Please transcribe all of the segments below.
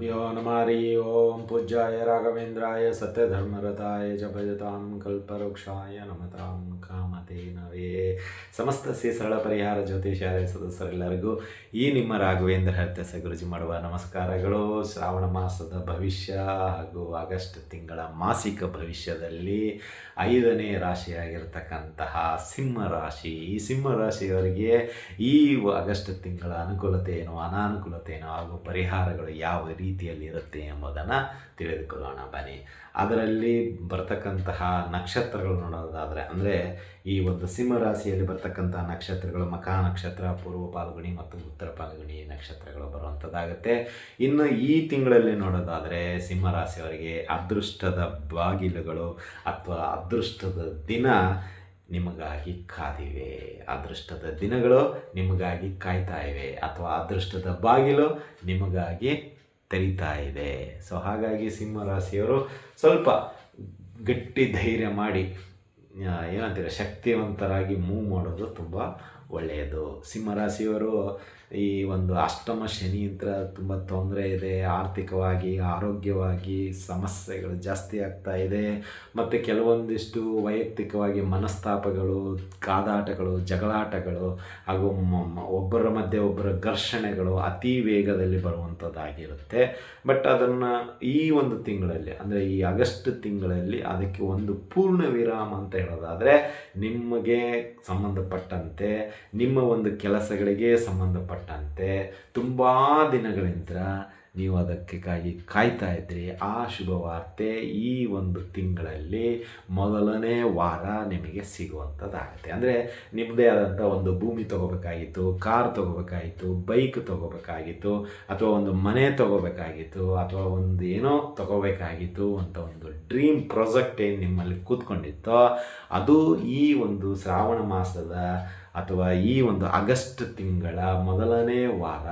ಗುರುಭ್ಯೋ ನಮಾರಿ, ಓಂ ಪೂಜ್ಯಾಯ ರಾಘವೇಂದ್ರಾಯ ಸತ್ಯಧರ್ಮರತಾಯ ಜ ಭಜತಾಂ ಕಲ್ಪವೃಕ್ಷಾಯ ನಮತಾಂ ಕಾಮಧೇನವೇ ಸಮಸ್ತ ಶ್ರೀ ಸರಳ ಪರಿಹಾರ ಜ್ಯೋತಿಷಾಲಯ ಸದಸ್ಯರೆಲ್ಲರಿಗೂ ಈ ನಿಮ್ಮ ರಾಘವೇಂದ್ರ ಹರ್ತಸ ಗುರುಜಿ ಮಾಡುವ ನಮಸ್ಕಾರಗಳು. ಶ್ರಾವಣ ಮಾಸದ ಭವಿಷ್ಯ ಹಾಗೂ ಆಗಸ್ಟ್ ತಿಂಗಳ ಮಾಸಿಕ ಭವಿಷ್ಯದಲ್ಲಿ ಐದನೇ ರಾಶಿಯಾಗಿರ್ತಕ್ಕಂತಹ ಸಿಂಹ ರಾಶಿ. ಈ ಸಿಂಹ ರಾಶಿಯವರಿಗೆ ಈ ಆಗಸ್ಟ್ ತಿಂಗಳ ಅನುಕೂಲತೆ ಏನು, ಅನಾನುಕೂಲತೆ ಏನು ಹಾಗೂ ಪರಿಹಾರಗಳು ಯಾವ ರೀತಿಯಲ್ಲಿ ಇರುತ್ತೆ ಎಂಬುದನ್ನು ತಿಳಿದುಕೊಳ್ಳೋಣ, ಬನ್ನಿ. ಅದರಲ್ಲಿ ಬರ್ತಕ್ಕಂತಹ ನಕ್ಷತ್ರಗಳು ನೋಡೋದಾದರೆ, ಅಂದರೆ ಈ ಒಂದು ಸಿಂಹ ರಾಶಿಯಲ್ಲಿ ಬರ್ತಕ್ಕಂತಹ ನಕ್ಷತ್ರಗಳು ಮಕಾ ನಕ್ಷತ್ರ, ಪೂರ್ವ ಪಾಲ್ಗುಣಿ ಮತ್ತು ಉತ್ತರ ಪಾಲ್ಗುಣಿ ನಕ್ಷತ್ರಗಳು ಬರುವಂಥದ್ದಾಗುತ್ತೆ. ಇನ್ನು ಈ ತಿಂಗಳಲ್ಲಿ ನೋಡೋದಾದರೆ ಸಿಂಹ ರಾಶಿಯವರಿಗೆ ಅದೃಷ್ಟದ ಬಾಗಿಲುಗಳು ಅಥವಾ ಅದೃಷ್ಟದ ದಿನ ನಿಮಗಾಗಿ ಕಾದಿವೆ. ಅದೃಷ್ಟದ ದಿನಗಳು ನಿಮಗಾಗಿ ಕಾಯ್ತಾ ಇವೆ. ಅಥವಾ ಅದೃಷ್ಟದ ಬಾಗಿಲು ನಿಮಗಾಗಿ ತೆರೀತಾ ಇದೆ. ಸೊ ಹಾಗಾಗಿ ಸಿಂಹರಾಶಿಯವರು ಸ್ವಲ್ಪ ಗಟ್ಟಿ ಧೈರ್ಯ ಮಾಡಿ ಏನಂತೀರ, ಶಕ್ತಿವಂತರಾಗಿ ಮೂವ್ ಮಾಡೋದು ತುಂಬ ಒಳ್ಳೆಯದು. ಸಿಂಹರಾಶಿಯವರು ಈ ಒಂದು ಅಷ್ಟಮ ಶನಿಯಂತ್ರ ತುಂಬ ತೊಂದರೆ ಇದೆ, ಆರ್ಥಿಕವಾಗಿ, ಆರೋಗ್ಯವಾಗಿ ಸಮಸ್ಯೆಗಳು ಜಾಸ್ತಿ ಆಗ್ತಾ ಇದೆ. ಮತ್ತು ಕೆಲವೊಂದಿಷ್ಟು ವೈಯಕ್ತಿಕವಾಗಿ ಮನಸ್ತಾಪಗಳು, ಕಾದಾಟಗಳು, ಜಗಳಾಟಗಳು ಹಾಗೂ ಒಬ್ಬರ ಮಧ್ಯೆ ಒಬ್ಬರ ಘರ್ಷಣೆಗಳು ಅತಿ ವೇಗದಲ್ಲಿ ಬರುವಂಥದ್ದಾಗಿರುತ್ತೆ ಬಟ್ ಅದನ್ನು ಈ ಒಂದು ತಿಂಗಳಲ್ಲಿ, ಅಂದರೆ ಈ ಆಗಸ್ಟ್ ತಿಂಗಳಲ್ಲಿ ಅದಕ್ಕೆ ಒಂದು ಪೂರ್ಣ ವಿರಾಮ ಅಂತ ಹೇಳೋದಾದರೆ ನಿಮಗೆ ಸಂಬಂಧಪಟ್ಟಂತೆ ನಿಮ್ಮ ಒಂದು ಕೆಲಸಗಳಿಗೆ ಸಂಬಂಧಪಟ್ಟಂತೆ ತುಂಬ ದಿನಗಳಿಂದ ನೀವು ಅದಕ್ಕಾಗಿ ಕಾಯ್ತಾ ಇದ್ರಿ. ಆ ಶುಭ ವಾರ್ತೆ ಈ ಒಂದು ತಿಂಗಳಲ್ಲಿ ಮೊದಲನೇ ವಾರ ನಿಮಗೆ ಸಿಗುವಂಥದ್ದಾಗುತ್ತೆ. ಅಂದರೆ ನಿಮ್ಮದೇ ಆದಂಥ ಒಂದು ಭೂಮಿ ತೊಗೋಬೇಕಾಗಿತ್ತು, ಕಾರ್ ತೊಗೋಬೇಕಾಗಿತ್ತು, ಬೈಕ್ ತೊಗೋಬೇಕಾಗಿತ್ತು, ಅಥವಾ ಒಂದು ಮನೆ ತೊಗೋಬೇಕಾಗಿತ್ತು, ಅಥವಾ ಒಂದು ಏನೋ ತೊಗೋಬೇಕಾಗಿತ್ತು ಅಂತ ಒಂದು ಡ್ರೀಮ್ ಪ್ರಾಜೆಕ್ಟ್ ಏನು ನಿಮ್ಮಲ್ಲಿ ಕೂತ್ಕೊಂಡಿತ್ತೋ, ಅದು ಈ ಒಂದು ಶ್ರಾವಣ ಮಾಸದ ಅಥವಾ ಈ ಒಂದು ಆಗಸ್ಟ್ ತಿಂಗಳ ಮೊದಲನೇ ವಾರ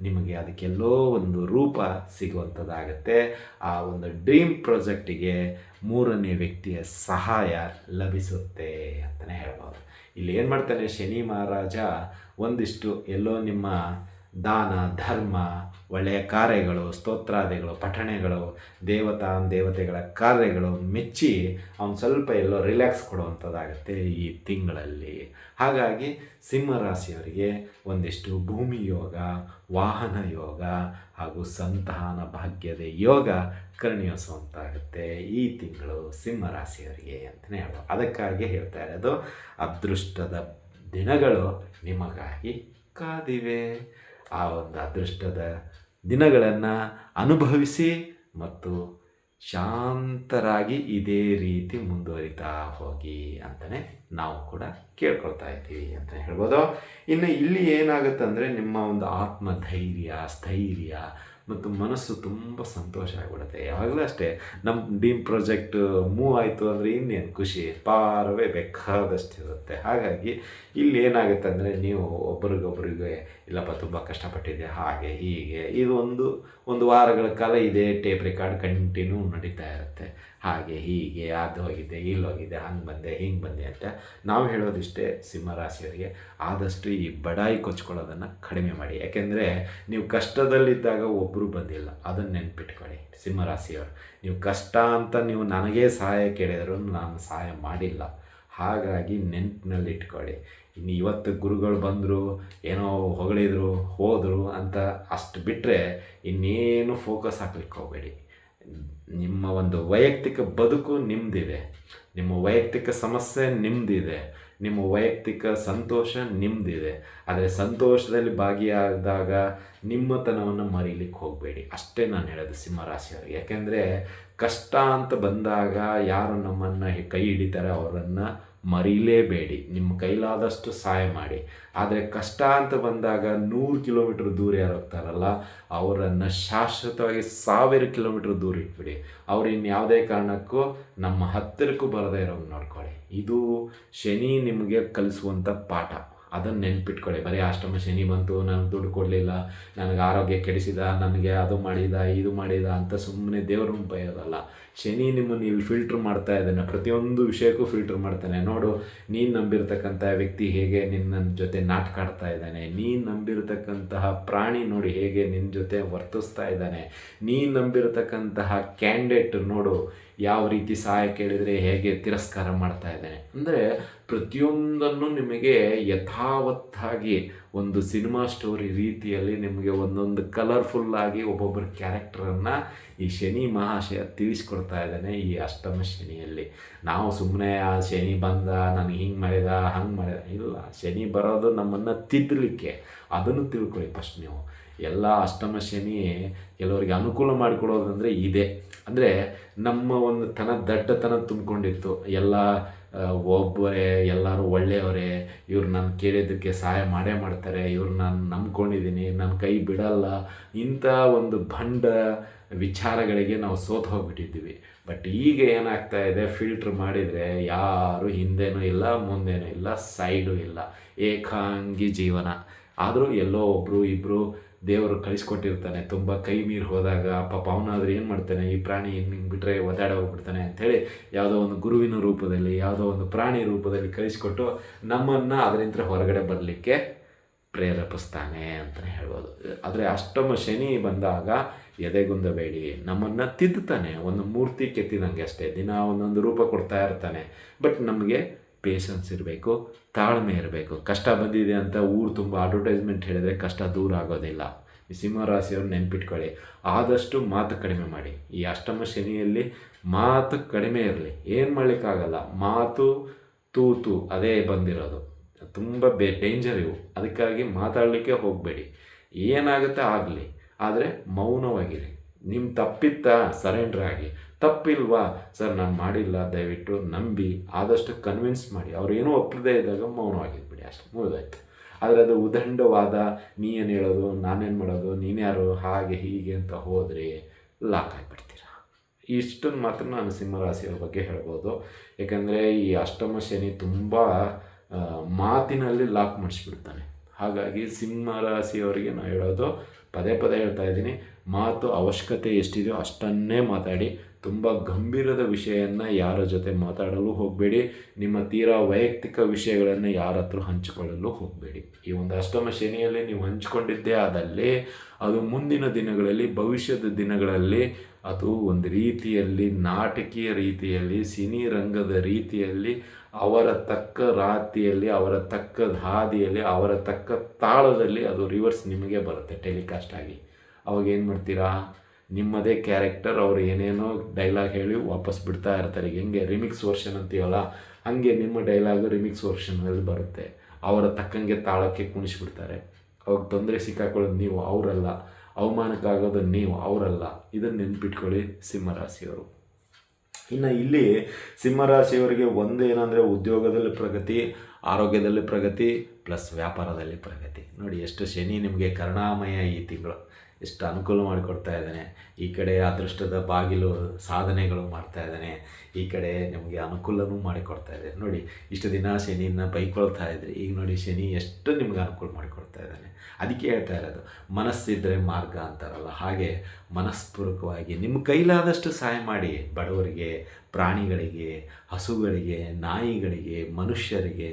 ನಿಮಗೆ ಅದಕ್ಕೆಲ್ಲೋ ಒಂದು ರೂಪ ಸಿಗುವಂಥದ್ದಾಗತ್ತೆ. ಆ ಒಂದು ಡ್ರೀಮ್ ಪ್ರಾಜೆಕ್ಟಿಗೆ ಮೂರನೇ ವ್ಯಕ್ತಿಯ ಸಹಾಯ ಲಭಿಸುತ್ತೆ ಅಂತಲೇ ಹೇಳ್ಬೋದು. ಇಲ್ಲಿ ಏನು ಮಾಡ್ತಾನೆ ಶನಿ ಮಹಾರಾಜ? ಒಂದಿಷ್ಟು ಎಲ್ಲೋ ನಿಮ್ಮ ದಾನ, ಧರ್ಮ ಒಳ್ಳೆಯ ಕಾರ್ಯಗಳು, ಸ್ತೋತ್ರಾದಿಗಳು, ಪಠಣೆಗಳು, ದೇವತಾ, ದೇವತೆಗಳ ಕಾರ್ಯಗಳು ಮೆಚ್ಚಿ ಅವನು ಸ್ವಲ್ಪ ಎಲ್ಲೋ ರಿಲ್ಯಾಕ್ಸ್ ಕೊಡುವಂಥದ್ದಾಗುತ್ತೆ ಈ ತಿಂಗಳಲ್ಲಿ. ಹಾಗಾಗಿ ಸಿಂಹರಾಶಿಯವರಿಗೆ ಒಂದಿಷ್ಟು ಭೂಮಿ ಯೋಗ, ವಾಹನ ಯೋಗ ಹಾಗೂ ಸಂತಾನ ಭಾಗ್ಯದ ಯೋಗ ಕರುಣಿಸುವಂತಾಗುತ್ತೆ ಈ ತಿಂಗಳು ಸಿಂಹರಾಶಿಯವರಿಗೆ ಅಂತಲೇ ಹೇಳೋದು ಅದಕ್ಕಾಗಿ ಹೇಳ್ತಾ ಇರೋದು, ಅದೃಷ್ಟದ ದಿನಗಳು ನಿಮಗಾಗಿ ಕಾದಿವೆ. ಆ ಒಂದು ಅದೃಷ್ಟದ ದಿನಗಳನ್ನು ಅನುಭವಿಸಿ ಮತ್ತು ಶಾಂತರಾಗಿ ಇದೇ ರೀತಿ ಮುಂದುವರಿತಾ ಹೋಗಿ ಅಂತಲೇ ನಾವು ಕೂಡ ಕೇಳ್ಕೊಳ್ತಾ ಇದ್ದೀವಿ ಅಂತ ಹೇಳ್ಬೋದು. ಇನ್ನು ಇಲ್ಲಿ ಏನಾಗುತ್ತೆ ಅಂದರೆ ನಿಮ್ಮ ಒಂದು ಆತ್ಮಧೈರ್ಯ, ಸ್ಥೈರ್ಯ ಮತ್ತು ಮನಸ್ಸು ತುಂಬ ಸಂತೋಷ ಆಗಿಬಿಡುತ್ತೆ. ಯಾವಾಗಲೂ ಅಷ್ಟೇ ನಮ್ಮ ಡೀಮ್ ಪ್ರಾಜೆಕ್ಟ್ ಮೂವ್ ಆಯಿತು ಅಂದರೆ ಇನ್ನೇನು ಖುಷಿ? ಪಾರವೇ ಬೇಕಾದಷ್ಟಿರುತ್ತೆ. ಹಾಗಾಗಿ ಇಲ್ಲಿ ಏನಾಗುತ್ತೆ ಅಂದರೆ ನೀವು ಒಬ್ರಿಗೊಬ್ರಿಗೆ ಇಲ್ಲಪ್ಪ, ತುಂಬ ಕಷ್ಟಪಟ್ಟಿದ್ದೆ, ಹಾಗೆ, ಹೀಗೆ. ಇದು ಒಂದು ಒಂದು ವಾರಗಳ ಕಾಲ ಇದೇ ಟೇಪ್ ರೆಕಾರ್ಡ್ ಕಂಟಿನ್ಯೂ ನಡೀತಾ ಇರುತ್ತೆ. ಹಾಗೆ, ಹೀಗೆ, ಅದು ಹೋಗಿದೆ ಇಲ್ಲೋಗಿದೆ ಹಂಗೆ ಬಂದೆ, ಹಿಂಗೆ ಬಂದೆ ಅಂತ ನಾವು ಹೇಳೋದಿಷ್ಟೇ ಸಿಂಹರಾಶಿಯವರಿಗೆ ಆದಷ್ಟು ಈ ಬಡಾಯಿ ಕೊಚ್ಕೊಳ್ಳೋದನ್ನು ಕಡಿಮೆ ಮಾಡಿ. ಯಾಕೆಂದರೆ ನೀವು ಕಷ್ಟದಲ್ಲಿದ್ದಾಗ ಒಬ್ಬರು ಬಂದಿಲ್ಲ. ಅದನ್ನು ನೆನ್ಪಿಟ್ಕೊಳ್ಳಿ ಸಿಂಹರಾಶಿಯವರು ನೀವು ಕಷ್ಟ ಅಂತ ನೀವು ನನಗೇ ಸಹಾಯ ಕೇಳಿದ್ರು ನಾನು ಸಹಾಯ ಮಾಡಿಲ್ಲ. ಹಾಗಾಗಿ ನೆನಪಿನಲ್ಲಿ ಇಟ್ಕೊಳ್ಳಿ ಇನ್ನು ಇವತ್ತು ಗುರುಗಳು ಬಂದರು, ಏನೋ ಹೊಗಳಿದ್ರು, ಹೋದರು ಅಂತ ಅಷ್ಟು ಬಿಟ್ಟರೆ ಇನ್ನೇನು ಫೋಕಸ್ ಹಾಕ್ಲಿಕ್ಕೆ ಹೋಗಬೇಡಿ. ನಿಮ್ಮ ಒಂದು ವೈಯಕ್ತಿಕ ಬದುಕು ನಿಮ್ಮದಿದೆ ನಿಮ್ಮ ವೈಯಕ್ತಿಕ ಸಮಸ್ಯೆ ನಿಮ್ಮದಿದೆ ನಿಮ್ಮ ವೈಯಕ್ತಿಕ ಸಂತೋಷ ನಿಮ್ಮದಿದೆ ಆದರೆ ಸಂತೋಷದಲ್ಲಿ ಭಾಗಿಯಾದಾಗ ನಿಮ್ಮತನವನ್ನು ಮರೀಲಿಕ್ಕೆ ಹೋಗಬೇಡಿ. ಅಷ್ಟೇ ನಾನು ಹೇಳೋದು ಸಿಂಹರಾಶಿಯವರು ಯಾಕೆಂದರೆ ಕಷ್ಟ ಅಂತ ಬಂದಾಗ ಯಾರು ನಮ್ಮನ್ನು ಕೈ ಹಿಡಿತಾರೆ, ಅವರನ್ನು ಮರೀಲೇಬೇಡಿ. ನಿಮ್ಮ ಕೈಲಾದಷ್ಟು ಸಹಾಯ ಮಾಡಿ. ಆದರೆ ಕಷ್ಟ ಅಂತ ಬಂದಾಗ ನೂರು ಕಿಲೋಮೀಟ್ರ್ ದೂರ ಯಾರು ಹೋಗ್ತಾರಲ್ಲ, ಅವರನ್ನು ಶಾಶ್ವತವಾಗಿ ಸಾವಿರ ಕಿಲೋಮೀಟ್ರ್ ದೂರ ಇಟ್ಬಿಡಿ. ಅವ್ರು ಇನ್ಯಾವುದೇ ಕಾರಣಕ್ಕೂ ನಮ್ಮ ಹತ್ತಿರಕ್ಕೂ ಬರದೇ ಇರೋಂಗೆ ನೋಡ್ಕೊಳ್ಳಿ. ಇದು ಶನಿ ನಿಮಗೆ ಕಲಿಸುವಂಥ ಪಾಠ. ಅದನ್ನು ನೆನ್ಪಿಟ್ಕೊಳ್ಳಿ ಬರೀ ಅಷ್ಟಮ ಶನಿ ಬಂತು, ನಾನು ದುಡ್ಡು ಕೊಡಲಿಲ್ಲ, ನನಗೆ ಆರೋಗ್ಯ ಕೆಡಿಸಿದ, ನನಗೆ ಅದು ಮಾಡಿದ, ಇದು ಮಾಡಿದ ಅಂತ ಸುಮ್ಮನೆ ದೇವ್ರ ಉಪಯೋಗಲ್ಲ ಶನಿ ನಿಮ್ಮನ್ನು ಇಲ್ಲಿ ಫಿಲ್ಟ್ರ್ ಮಾಡ್ತಾ ಇದ್ದಾನೆ. ಪ್ರತಿಯೊಂದು ವಿಷಯಕ್ಕೂ ಫಿಲ್ಟ್ರ್ ಮಾಡ್ತಾನೆ. ನೋಡು, ನೀನು ನಂಬಿರ್ತಕ್ಕಂಥ ವ್ಯಕ್ತಿ ಹೇಗೆ ನಿನ್ನ ಜೊತೆ ನಾಟಕ ಆಡ್ತಾ ಇದ್ದಾನೆ? ನೀನು ನಂಬಿರತಕ್ಕಂತಹ ಪ್ರಾಣಿ ನೋಡಿ ಹೇಗೆ ನಿನ್ನ ಜೊತೆ ವರ್ತಿಸ್ತಾ ಇದ್ದಾನೆ? ನೀನು ನಂಬಿರತಕ್ಕಂತಹ ಕ್ಯಾಂಡಿಡೇಟ್ ನೋಡು ಯಾವ ರೀತಿ ಸಹಾಯ ಕೇಳಿದರೆ ಹೇಗೆ ತಿರಸ್ಕಾರ ಮಾಡ್ತಾ ಇದ್ದಾನೆ. ಅಂದರೆ ಪ್ರತಿಯೊಂದನ್ನು ನಿಮಗೆ ಯಥಾವತ್ತಾಗಿ ಒಂದು ಸಿನಿಮಾ ಸ್ಟೋರಿ ರೀತಿಯಲ್ಲಿ ನಿಮಗೆ ಒಂದೊಂದು ಕಲರ್ಫುಲ್ಲಾಗಿ ಒಬ್ಬೊಬ್ಬರ ಕ್ಯಾರೆಕ್ಟರನ್ನು ಈ ಶನಿ ಮಹಾಶಯ ತಿಳಿಸ್ಕೊಡ್ತಾ ಇದ್ದಾನೆ ಈ ಅಷ್ಟಮ ಶನಿಯಲ್ಲಿ. ನಾವು ಸುಮ್ಮನೆ ಆ ಶನಿ ಬಂದ, ನಾನು ಹಿಂಗೆ ಮಾಡಿದ, ಹಂಗೆ ಮಾಡಿದ. ಇಲ್ಲ, ಶನಿ ಬರೋದು ನಮ್ಮನ್ನು ತಿದ್ದಲಿಕ್ಕೆ ಅದನ್ನು ತಿಳ್ಕೊಳ್ಳಿ ಫಸ್ಟ್ ನೀವು. ಎಲ್ಲ ಅಷ್ಟಮ ಶನಿ ಕೆಲವರಿಗೆ ಅನುಕೂಲ ಮಾಡಿಕೊಡೋದಂದರೆ ಇದೆ. ಅಂದರೆ ನಮ್ಮ ಒಂದು ತನ ದಡ್ಡತನ ತುಂಬಿಕೊಂಡಿತ್ತು. ಎಲ್ಲ ಒಬ್ಬರೇ, ಎಲ್ಲರೂ ಒಳ್ಳೆಯವರೇ, ಇವ್ರು ನಾನು ಕೇಳಿದ್ದಕ್ಕೆ ಸಹಾಯ ಮಾಡೇ ಮಾಡ್ತಾರೆ, ಇವ್ರು ನಾನು ನಂಬ್ಕೊಂಡಿದ್ದೀನಿ ನನ್ನ ಕೈ ಬಿಡಲ್ಲ, ಇಂಥ ಒಂದು ಭಂಡ ವಿಚಾರಗಳಿಗೆ ನಾವು ಸೋತು ಹೋಗ್ಬಿಟ್ಟಿದ್ದೀವಿ. ಬಟ್ ಈಗ ಏನಾಗ್ತಾ ಇದೆ ಫಿಲ್ಟ್ರ್ ಮಾಡಿದರೆ ಯಾರು ಹಿಂದೇನೂ ಇಲ್ಲ, ಮುಂದೇನೂ ಇಲ್ಲ ಸೈಡು ಇಲ್ಲ. ಏಕಾಂಗಿ ಜೀವನ. ಆದರೂ ಎಲ್ಲೋ ಒಬ್ಬರು ಇಬ್ಬರು ದೇವರು ಕಳಿಸ್ಕೊಟ್ಟಿರ್ತಾನೆ. ತುಂಬ ಕೈ ಮೀರಿ ಹೋದಾಗ ಪಾಪ ಅವನಾದ್ರೆ ಏನು ಮಾಡ್ತಾನೆ? ಈ ಪ್ರಾಣಿ ಹಿಂಗೆ ಬಿಟ್ಟರೆ ಒದ್ದಾಡ ಹೋಗ್ಬಿಡ್ತಾನೆ ಅಂಥೇಳಿ ಯಾವುದೋ ಒಂದು ಗುರುವಿನ ರೂಪದಲ್ಲಿ, ಯಾವುದೋ ಒಂದು ಪ್ರಾಣಿ ರೂಪದಲ್ಲಿ ಕಳಿಸ್ಕೊಟ್ಟು ನಮ್ಮನ್ನು ಅದರಿಂದ ಹೊರಗಡೆ ಬರಲಿಕ್ಕೆ ಪ್ರೇರೇಪಿಸ್ತಾನೆ ಅಂತಲೇ ಹೇಳ್ಬೋದು. ಆದರೆ ಅಷ್ಟಮ ಶನಿ ಬಂದಾಗ ಎದೆಗುಂದಬೇಡಿ. ನಮ್ಮನ್ನು ತಿದ್ದುತ್ತಾನೆ. ಒಂದು ಮೂರ್ತಿ ಕೆತ್ತಿದಂಗೆ ಅಷ್ಟೇ. ದಿನ ಒಂದೊಂದು ರೂಪ ಕೊಡ್ತಾ ಇರ್ತಾನೆ. ಬಟ್ ನಮಗೆ ಪೇಷನ್ಸ್ ಇರಬೇಕು, ತಾಳ್ಮೆ ಇರಬೇಕು. ಕಷ್ಟ ಬಂದಿದೆ ಅಂತ ಊರು ತುಂಬ ಅಡ್ವರ್ಟೈಸ್ಮೆಂಟ್ ಹೇಳಿದರೆ ಕಷ್ಟ ದೂರ ಆಗೋದಿಲ್ಲ. ಈ ಸಿಂಹರಾಶಿಯವ್ರು ನೆನ್ಪಿಟ್ಕೊಳ್ಳಿ. ಆದಷ್ಟು ಮಾತು ಕಡಿಮೆ ಮಾಡಿ. ಈ ಅಷ್ಟಮ ಶನಿಯಲ್ಲಿ ಮಾತು ಕಡಿಮೆ ಇರಲಿ. ಏನು ಮಾಡಲಿಕ್ಕಾಗಲ್ಲ. ಮಾತು ತೂತು ಅದೇ ಬಂದಿರೋದು. ತುಂಬ ಬೇ ಡೇಂಜರ್ ಇವು. ಅದಕ್ಕಾಗಿ ಮಾತಾಡಲಿಕ್ಕೆ ಹೋಗಬೇಡಿ. ಏನಾಗುತ್ತೆ ಆಗಲಿ. ಆದರೆ ಮೌನವಾಗಿರಿ. ನಿಮ್ಮ ತಪ್ಪಿತ್ತ ಸರೆಂಡ್ರ್ ಆಗಿ. ತಪ್ಪಿಲ್ವಾ? ಸರ್, ನಾನು ಮಾಡಿಲ್ಲ. ದಯವಿಟ್ಟು ನಂಬಿ. ಆದಷ್ಟು ಕನ್ವಿನ್ಸ್ ಮಾಡಿ. ಅವ್ರು ಏನೂ ಒಪ್ಪದೇ ಇದ್ದಾಗ ಮೌನವಾಗಿದ್ಬಿಡಿ ಅಷ್ಟು, ಮುಗಿದಾಯ್ತು. ಆದರೆ ಅದು ಉದಂಡವಾದ ನೀ ಏನು ಹೇಳೋದು, ನಾನೇನು ಮಾಡೋದು ನೀನ್ಯಾರು ಹಾಗೆ, ಹೀಗೆ ಅಂತ ಹೋದರೆ ಲಾಕ್ ಆಗಿಬಿಡ್ತೀರ? ಇಷ್ಟನ್ನು ಮಾತ್ರ ನಾನು ಸಿಂಹರಾಶಿಯವ್ರ ಬಗ್ಗೆ ಹೇಳ್ಬೋದು. ಏಕೆಂದರೆ ಈ ಅಷ್ಟಮ ಶನಿ ತುಂಬ ಮಾತಿನಲ್ಲಿ ಲಾಕ್ ಮಾಡಿಸ್ಬಿಡ್ತಾನೆ. ಹಾಗಾಗಿ ಸಿಂಹರಾಶಿಯವರಿಗೆ ನಾನು ಹೇಳೋದು ಪದೇ ಪದೇ ಹೇಳ್ತಾ ಇದ್ದೀನಿ. ಮಾತು ಅವಶ್ಯಕತೆ ಎಷ್ಟಿದೆಯೋ ಅಷ್ಟನ್ನೇ ಮಾತಾಡಿ. ತುಂಬ ಗಂಭೀರದ ವಿಷಯವನ್ನು ಯಾರ ಜೊತೆ ಮಾತಾಡಲು ಹೋಗಬೇಡಿ, ನಿಮ್ಮ ತೀರಾ ವೈಯಕ್ತಿಕ ವಿಷಯಗಳನ್ನು ಯಾರ ಹತ್ರ ಹಂಚಿಕೊಳ್ಳಲು ಹೋಗಬೇಡಿ. ಈ ಒಂದು ಅಷ್ಟಮ ಶನಿಯಲ್ಲಿ ನೀವು ಹಂಚಿಕೊಂಡಿದ್ದೇ ಆದಲ್ಲಿ, ಅದು ಮುಂದಿನ ದಿನಗಳಲ್ಲಿ, ಭವಿಷ್ಯದ ದಿನಗಳಲ್ಲಿ, ಅದು ಒಂದು ರೀತಿಯಲ್ಲಿ, ನಾಟಕೀಯ ರೀತಿಯಲ್ಲಿ, ಸಿನಿ ರಂಗದ ರೀತಿಯಲ್ಲಿ, ಅವರ ತಕ್ಕ ರಾತಿಯಲ್ಲಿ, ಅವರ ತಕ್ಕ ಹಾದಿಯಲ್ಲಿ, ಅವರ ತಕ್ಕ ತಾಳದಲ್ಲಿ ಅದು ರಿವರ್ಸ್ ನಿಮಗೆ ಬರುತ್ತೆ ಟೆಲಿಕಾಸ್ಟ್ ಆಗಿ. ಅವಾಗ ಏನು ಮಾಡ್ತೀರಾ? ನಿಮ್ಮದೇ ಕ್ಯಾರೆಕ್ಟರ್ ಅವ್ರು ಏನೇನೋ ಡೈಲಾಗ್ ಹೇಳಿ ವಾಪಸ್ ಬಿಡ್ತಾ ಇರ್ತಾರೆ. ಈಗ ಹೆಂಗೆ ರಿಮಿಕ್ಸ್ ವರ್ಷನ್ ಅಂತೀವಲ್ಲ, ಹಾಗೆ ನಿಮ್ಮ ಡೈಲಾಗು ರಿಮಿಕ್ಸ್ ವರ್ಷನಲ್ಲಿ ಬರುತ್ತೆ. ಅವರ ತಕ್ಕಂಗೆ ತಾಳಕ್ಕೆ ಕುಣಿಸ್ಬಿಡ್ತಾರೆ. ಅವಾಗ ತೊಂದರೆ ಸಿಕ್ಕಾಕೊಳ್ಳೋದು ನೀವು ಅವರಲ್ಲ, ಅವಮಾನಕ್ಕಾಗೋದು ನೀವು ಅವರಲ್ಲ. ಇದನ್ನು ನೆನ್ಪಿಟ್ಕೊಳ್ಳಿ ಸಿಂಹರಾಶಿಯವರು. ಇನ್ನು ಇಲ್ಲಿ ಸಿಂಹರಾಶಿಯವರಿಗೆ ಒಂದು ಏನಂದರೆ ಉದ್ಯೋಗದಲ್ಲಿ ಪ್ರಗತಿ, ಆರೋಗ್ಯದಲ್ಲಿ ಪ್ರಗತಿ ಪ್ಲಸ್ ವ್ಯಾಪಾರದಲ್ಲಿ ಪ್ರಗತಿ. ನೋಡಿ, ಎಷ್ಟು ಶನಿ ನಿಮಗೆ ಕರುಣಾಮಯ ಈ ತಿಂಗಳು. ಎಷ್ಟು ಅನುಕೂಲ ಮಾಡಿಕೊಡ್ತಾ ಇದ್ದಾನೆ. ಈ ಕಡೆ ಅದೃಷ್ಟದ ಬಾಗಿಲು ಸಾಧನೆಗಳು ಮಾಡ್ತಾ ಇದ್ದಾನೆ. ಈ ಕಡೆ ನಿಮಗೆ ಅನುಕೂಲನೂ ಮಾಡಿಕೊಡ್ತಾ ಇದೆ ನೋಡಿ, ಇಷ್ಟು ದಿನ ಶನಿನ ಬೈಕೊಳ್ತಾ ಇದ್ರಿ. ಈಗ ನೋಡಿ, ಶನಿ ಎಷ್ಟು ನಿಮ್ಗೆ ಅನುಕೂಲ ಮಾಡಿಕೊಡ್ತಾ ಇದ್ದಾನೆ. ಅದಕ್ಕೆ ಹೇಳ್ತಾ ಇರೋದು ಮನಸ್ಸಿದ್ದರೆ ಮಾರ್ಗ ಅಂತಾರಲ್ಲ, ಹಾಗೆ ಮನಸ್ಪೂರ್ವಕವಾಗಿ ನಿಮ್ಮ ಕೈಲಾದಷ್ಟು ಸಹಾಯ ಮಾಡಿ ಬಡವರಿಗೆ, ಪ್ರಾಣಿಗಳಿಗೆ, ಹಸುಗಳಿಗೆ, ನಾಯಿಗಳಿಗೆ, ಮನುಷ್ಯರಿಗೆ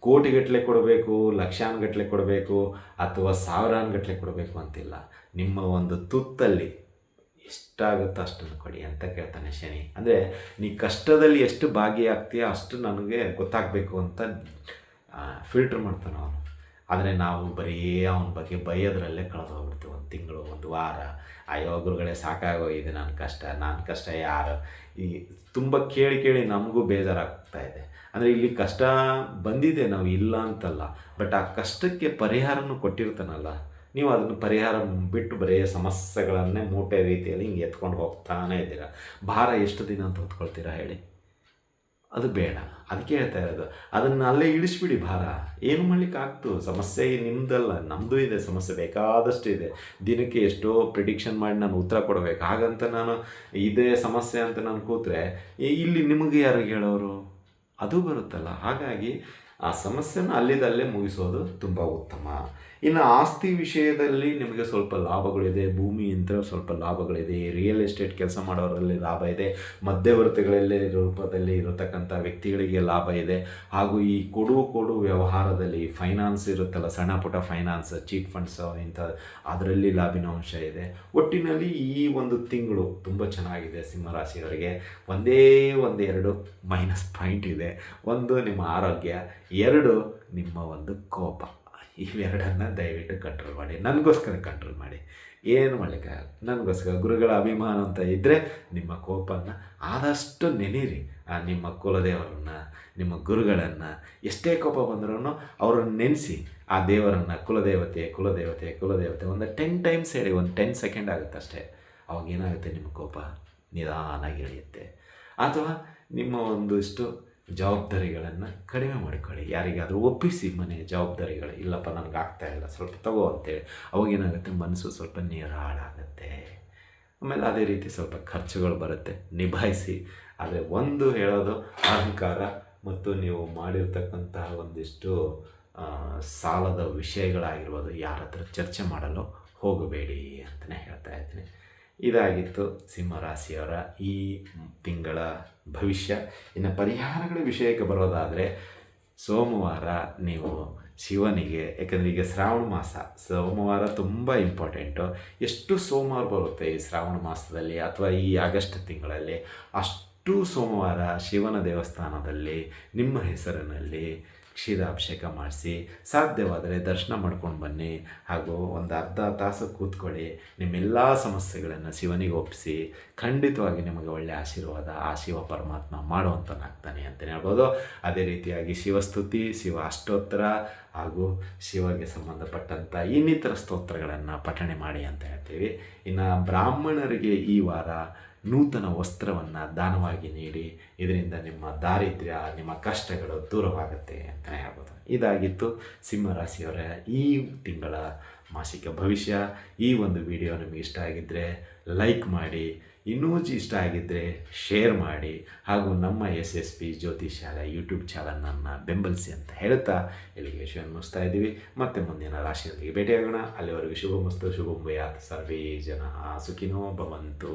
ಕೋಟಿಗಟ್ಟಲೆ ಕೊಡಬೇಕು, ಲಕ್ಷಾನುಗಟ್ಟಲೆ ಕೊಡಬೇಕು ಅಥವಾ ಸಾವಿರಾನುಗಟ್ಟಲೆ ಕೊಡಬೇಕು ಅಂತಿಲ್ಲ. ನಿಮ್ಮ ಒಂದು ತುತ್ತಲ್ಲಿ ಎಷ್ಟಾಗುತ್ತೋ ಅಷ್ಟನ್ನು ಕೊಡಿ ಅಂತ ಕೇಳ್ತಾನೆ ಶನಿ. ಅಂದರೆ ನೀ ಕಷ್ಟದಲ್ಲಿ ಎಷ್ಟು ಭಾಗಿಯಾಗ್ತೀಯ ಅಷ್ಟು ನನಗೆ ಗೊತ್ತಾಗಬೇಕು ಅಂತ ಫಿಲ್ಟ್ರ್ ಮಾಡ್ತಾನೆ ಅವನು. ಆದರೆ ನಾವು ಬರೀ ಅವನ ಬಗ್ಗೆ ಬೈಯೋದ್ರಲ್ಲೇ ಕಳೆದು ಹೋಗ್ಬಿಡ್ತೀವಿ ಒಂದು ತಿಂಗಳು, ಒಂದು ವಾರ. ಅಯ್ಯೋ, ಗುರುಗಳೇ ಸಾಕಾಗೋಗಿದೆ ನನ್ನ ಕಷ್ಟ ನನ್ನ ಕಷ್ಟ, ಯಾರು? ಈ, ತುಂಬ ಕೇಳಿ ಕೇಳಿ ನಮಗೂ ಬೇಜಾರಾಗ್ತಾ ಇದೆ. ಅಂದರೆ ಇಲ್ಲಿ ಕಷ್ಟ ಬಂದಿದೆ ನಾವು ಇಲ್ಲ ಅಂತಲ್ಲ ಬಟ್ ಆ ಕಷ್ಟಕ್ಕೆ ಪರಿಹಾರನೂ ಕೊಟ್ಟಿರ್ತಾನಲ್ಲ, ನೀವು ಅದನ್ನು ಪರಿಹಾರ ಬಿಟ್ಟು ಬರೀ ಸಮಸ್ಯೆಗಳನ್ನೇ ಮೂಟೆ ರೀತಿಯಲ್ಲಿ ಹಿಂಗೆ ಎತ್ಕೊಂಡು ಹೋಗ್ತಾನೇ ಇದ್ದೀರಾ? ಭಾರ ಎಷ್ಟು ದಿನ ಅಂತ ಹೊತ್ಕೊಳ್ತೀರಾ ಹೇಳಿ? ಅದು ಬೇಡ, ಅದಕ್ಕೆ ಹೇಳ್ತಾ ಇರೋದು, ಅದನ್ನು ಅಲ್ಲೇ ಇಳಿಸ್ಬಿಡಿ ಭಾರ. ಏನು ಮಾಡ್ಲಿಕ್ಕೆ ಆಗ್ತು? ಸಮಸ್ಯೆ ನಿಮ್ಮದಲ್ಲ ನಮ್ಮದು ಇದೆ, ಸಮಸ್ಯೆ ಬೇಕಾದಷ್ಟು ಇದೆ. ದಿನಕ್ಕೆ ಎಷ್ಟೋ ಪ್ರಿಡಿಕ್ಷನ್ ಮಾಡಿ ನಾನು ಉತ್ತರ ಕೊಡಬೇಕು. ಹಾಗಂತ ನಾನು ಇದೇ ಸಮಸ್ಯೆ ಅಂತ ನಾನು ಕೂತ್ರೆ, ಇಲ್ಲಿ ನಿಮಗೆ ಯಾರು ಹೇಳೋರು? ಅದು ಬರುತ್ತಲ್ಲ. ಹಾಗಾಗಿ ಆ ಸಮಸ್ಯೆನ ಅಲ್ಲಿದಲ್ಲೇ ಮುಗಿಸೋದು ತುಂಬ ಉತ್ತಮ. ಇನ್ನು ಆಸ್ತಿ ವಿಷಯದಲ್ಲಿ ನಿಮಗೆ ಸ್ವಲ್ಪ ಲಾಭಗಳಿದೆ, ಭೂಮಿಯಿಂದ ಸ್ವಲ್ಪ ಲಾಭಗಳಿದೆ ರಿಯಲ್ ಎಸ್ಟೇಟ್ ಕೆಲಸ ಮಾಡೋರಲ್ಲಿ ಲಾಭ ಇದೆ, ಮಧ್ಯವರ್ತಿಗಳಲ್ಲಿ ರೂಪದಲ್ಲಿ ಇರತಕ್ಕಂಥ ವ್ಯಕ್ತಿಗಳಿಗೆ ಲಾಭ ಇದೆ, ಹಾಗೂ ಈ ಕೊಡು ಕೊಡು ವ್ಯವಹಾರದಲ್ಲಿ ಫೈನಾನ್ಸ್ ಇರುತ್ತಲ್ಲ, ಸಣ್ಣ ಪುಟ್ಟ ಫೈನಾನ್ಸ್ ಚೀಟ್ ಫಂಡ್ಸ್ ಇಂಥ ಅದರಲ್ಲಿ ಲಾಭಿನ ಅಂಶ ಇದೆ. ಒಟ್ಟಿನಲ್ಲಿ ಈ ಒಂದು ತಿಂಗಳು ತುಂಬ ಚೆನ್ನಾಗಿದೆ ಸಿಂಹರಾಶಿಯವರಿಗೆ. ಒಂದೇ ಒಂದು ಎರಡು ಮೈನಸ್ ಪಾಯಿಂಟ್ ಇದೆ. ಒಂದು ನಿಮ್ಮ ಆರೋಗ್ಯ ಎರಡು ನಿಮ್ಮ ಒಂದು ಕೋಪ. ಇವೆರಡನ್ನು ದಯವಿಟ್ಟು ಕಂಟ್ರೋಲ್ ಮಾಡಿ. ನನಗೋಸ್ಕರ ಕಂಟ್ರೋಲ್ ಮಾಡಿ. ಏನು ಮಾಡಲಿಕ್ಕಾಗಲ್ಲ ನನಗೋಸ್ಕರ ಗುರುಗಳ ಅಭಿಮಾನ ಅಂತ ಇದ್ದರೆ ನಿಮ್ಮ ಕೋಪನ ಆದಷ್ಟು ನೆನೀರಿ. ಆ ನಿಮ್ಮ ಕುಲದೇವರನ್ನು, ನಿಮ್ಮ ಗುರುಗಳನ್ನು ಎಷ್ಟೇ ಕೋಪ ಬಂದ್ರೂ ಅವರನ್ನು ನೆನೆಸಿ ಆ ದೇವರನ್ನು ಕುಲದೇವತೆ ಕುಲದೇವತೆ ಕುಲದೇವತೆ ಒಂದು ಟೆನ್ ಟೈಮ್ಸ್ ಹೇಳಿ, ಒಂದು ಟೆನ್ ಸೆಕೆಂಡ್ ಆಗುತ್ತೆ ಅಷ್ಟೇ. ಅವಾಗ ಏನಾಗುತ್ತೆ ನಿಮ್ಮ ಕೋಪ? ನಿಧಾನಾಗಿ ಇಳಿಯುತ್ತೆ. ಅಥವಾ ನಿಮ್ಮ ಒಂದಿಷ್ಟು ಜವಾಬ್ದಾರಿಗಳನ್ನು ಕಡಿಮೆ ಮಾಡಿಕೊಳ್ಳಿ. ಯಾರಿಗಾದರೂ ಒಪ್ಪಿಸಿ ಮನೆ ಜವಾಬ್ದಾರಿಗಳು. ಇಲ್ಲಪ್ಪ ನನಗೆ ಆಗ್ತಾ ಇಲ್ಲ. ಸ್ವಲ್ಪ ತಗೋ ಅಂತೇಳಿ. ಅವಾಗ ಏನಾಗುತ್ತೆ ಮನಸ್ಸು ಸ್ವಲ್ಪ ನಿರಾಳಾಗುತ್ತೆ. ಆಮೇಲೆ ಅದೇ ರೀತಿ ಸ್ವಲ್ಪ ಖರ್ಚುಗಳು ಬರುತ್ತೆ. ನಿಭಾಯಿಸಿ. ಆದರೆ ಒಂದು ಹೇಳೋದು, ಅಹಂಕಾರ ಮತ್ತು ನೀವು ಮಾಡಿರ್ತಕ್ಕಂತಹ ಒಂದಿಷ್ಟು ಸಾಲದ ವಿಷಯಗಳಾಗಿರ್ಬೋದು ಯಾರ ಹತ್ರ ಚರ್ಚೆ ಮಾಡಲು ಹೋಗಬೇಡಿ ಅಂತಲೇ ಹೇಳ್ತಾ ಇದ್ದೀನಿ. ಇದಾಗಿತ್ತು ಸಿಂಹರಾಶಿಯವರ ಈ ತಿಂಗಳ ಭವಿಷ್ಯ. ಇನ್ನು ಪರಿಹಾರಗಳ ವಿಷಯಕ್ಕೆ ಬರೋದಾದರೆ ಸೋಮವಾರ ನೀವು ಶಿವನಿಗೆ, ಯಾಕಂದರೆ ಈಗ ಶ್ರಾವಣ ಮಾಸ, ಸೋಮವಾರ ತುಂಬ ಇಂಪಾರ್ಟೆಂಟು ಎಷ್ಟು ಸೋಮವಾರ ಬರುತ್ತೆ ಈ ಶ್ರಾವಣ ಮಾಸದಲ್ಲಿ ಅಥವಾ ಈ ಆಗಸ್ಟ್ ತಿಂಗಳಲ್ಲಿ? ಅಷ್ಟು ಸೋಮವಾರ ಶಿವನ ದೇವಸ್ಥಾನದಲ್ಲಿ, ನಿಮ್ಮ ಹೆಸರಿನಲ್ಲಿ ಕ್ಷೀರಾಭಿಷೇಕ ಮಾಡಿಸಿ ಸಾಧ್ಯವಾದರೆ ದರ್ಶನ ಮಾಡ್ಕೊಂಡು ಬನ್ನಿ ಹಾಗೂ ಒಂದು ಅರ್ಧ ತಾಸು ಕೂತ್ಕೊಳ್ಳಿ. ನಿಮ್ಮೆಲ್ಲ ಸಮಸ್ಯೆಗಳನ್ನು ಶಿವನಿಗೆ ಒಪ್ಪಿಸಿ ಖಂಡಿತವಾಗಿ ನಿಮಗೆ ಒಳ್ಳೆಯ ಆಶೀರ್ವಾದ ಆ ಶಿವ ಪರಮಾತ್ಮ ಮಾಡುವಂತನಾಗ್ತಾನೆ ಅಂತಲೇ ಹೇಳ್ಬೋದು. ಅದೇ ರೀತಿಯಾಗಿ ಶಿವಸ್ತುತಿ, ಶಿವ ಅಷ್ಟೋತ್ತರ ಹಾಗೂ ಶಿವಗೆ ಸಂಬಂಧಪಟ್ಟಂಥ ಇನ್ನಿತರ ಸ್ತೋತ್ರಗಳನ್ನು ಪಠಣೆ ಮಾಡಿ ಅಂತ ಹೇಳ್ತೀವಿ. ಇನ್ನು ಬ್ರಾಹ್ಮಣರಿಗೆ ಈ ವಾರ ನೂತನ ವಸ್ತ್ರವನ್ನು ದಾನವಾಗಿ ನೀಡಿ, ಇದರಿಂದ ನಿಮ್ಮ ದಾರಿದ್ರ್ಯ, ನಿಮ್ಮ ಕಷ್ಟಗಳು ದೂರವಾಗುತ್ತೆ ಅಂತಲೇ ಹೇಳ್ಬೋದು. ಇದಾಗಿತ್ತು ಸಿಂಹರಾಶಿಯವರ ಈ ತಿಂಗಳ ಮಾಸಿಕ ಭವಿಷ್ಯ. ಈ ಒಂದು ವಿಡಿಯೋ ನಿಮಗೆ ಇಷ್ಟ ಆಗಿದ್ದರೆ ಲೈಕ್ ಮಾಡಿ, ಇನ್ನೂ ಇಷ್ಟ ಆಗಿದ್ದರೆ ಶೇರ್ ಮಾಡಿ, ಹಾಗೂ ನಮ್ಮ ಎಸ್ ಎಸ್ ಪಿ ಜ್ಯೋತಿಷಾಲ ಯೂಟ್ಯೂಬ್ ಚಾನಲನ್ನು ಬೆಂಬಲಿಸಿ ಅಂತ ಹೇಳ್ತಾ ಇಲ್ಲಿಗೆ ವಿಷಯವನ್ನು ಮುಗಿಸ್ತಾ ಇದ್ದೀವಿ. ಮತ್ತೆ ಮುಂದಿನ ರಾಶಿಯೊಂದಿಗೆ ಭೇಟಿಯಾಗೋಣ. ಅಲ್ಲಿವರೆಗೂ ಶುಭ ಮಸ್ತು ಶುಭ ಸರ್ವೇ ಜನ ಸುಖಿನೋ ಭವಂತು.